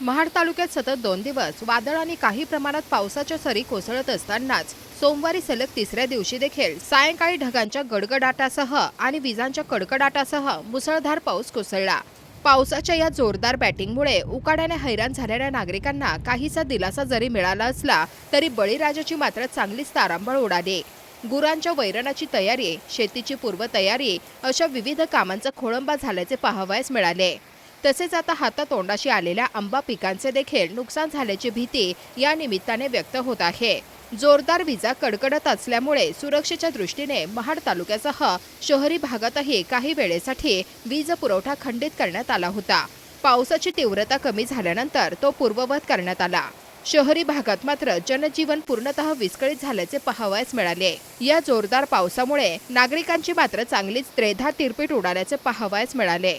महाड तालुक्यात सतत दोन दिवस वादळ आणि काही प्रमाणात पावसाच्या सरी कोसळत असतानाच सोमवारी सलग तिसऱ्या दिवशी देखील सायंकाळी ढगांच्या गडगडाटासह आणि विजांच्या कडकडाटासह मुसळधार पाऊस कोसळला. पावसाच्या या जोरदार बॅटिंगमुळे उकाड्याने हैराण झालेल्या नागरिकांना काहीसा दिलासा जरी मिळाला असला तरी बळीराजाची मात्र चांगलीच तारांबळ उडाली. गुरांच्या वैरणाची तयारी शेतीची पूर्वतयारी अशा विविध कामांचा खोळंबा झाल्याचे पाहावयास मिळाले. तसेच आता हातातोंडाशी आलेल्या आंबा पिकांचे देखील नुकसान झाल्याची भीती या निमित्ताने व्यक्त होत आहे. जोरदार विजा कडकडत असल्यामुळे सुरक्षेच्या दृष्टीने महाड तालुक्यासह शहरी भागातही काही वेळेसाठी वीज पुरवठा खंडित करण्यात आला होता. पावसाची तीव्रता कमी झाल्यानंतर तो पूर्ववत करण्यात आला. शहरी भागात मात्र जनजीवन पूर्णतः विस्कळीत झाल्याचे पाहावयास मिळाले. या जोरदार पावसामुळे नागरिकांची मात्र चांगलीच त्रेधा तिरपीट उडाल्याचे पाहावयास मिळाले.